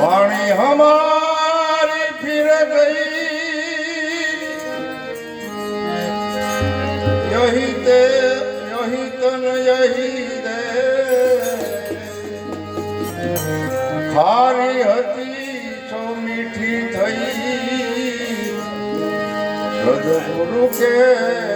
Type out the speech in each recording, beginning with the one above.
વાણી હમારી ફિર ગઈ. યહી તે, યહી તન, યહી દે. ખારી હતી, છો મીઠી થઈ. સદગુરુ કે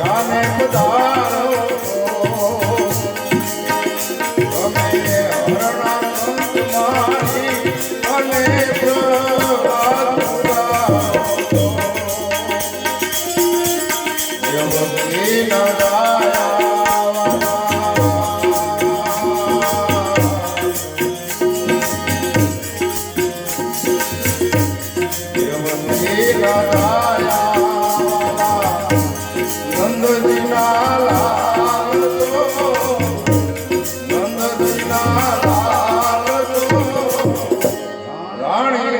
शाम खुदा காணி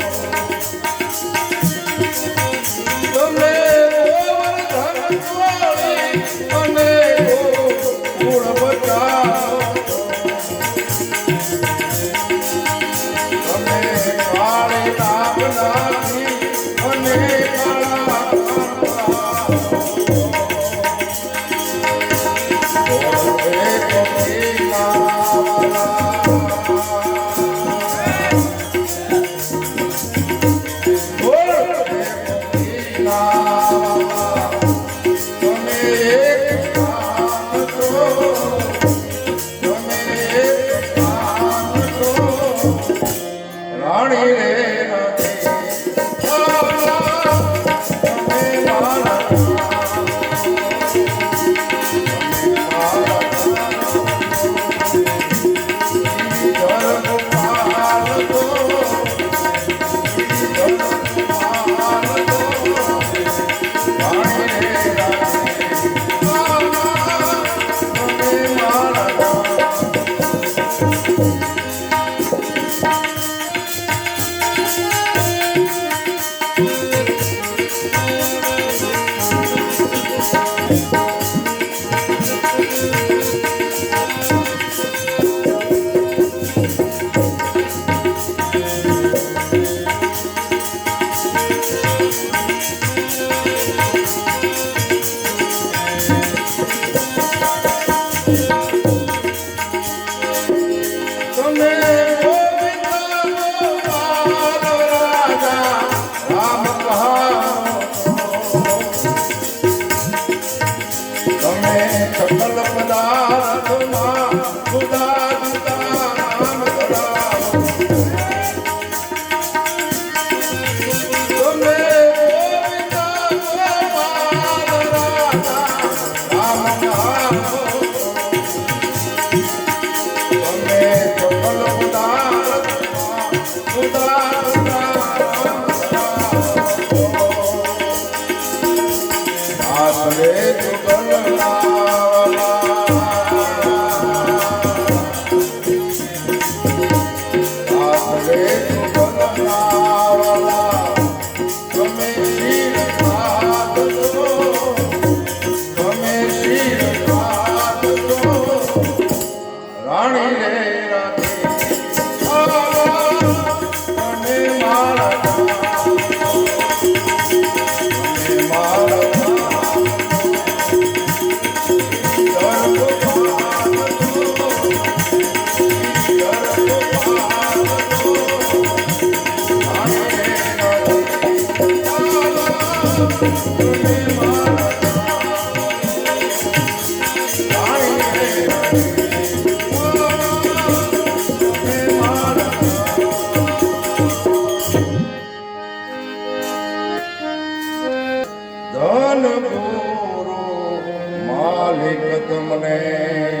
வானிலே માલિક તમને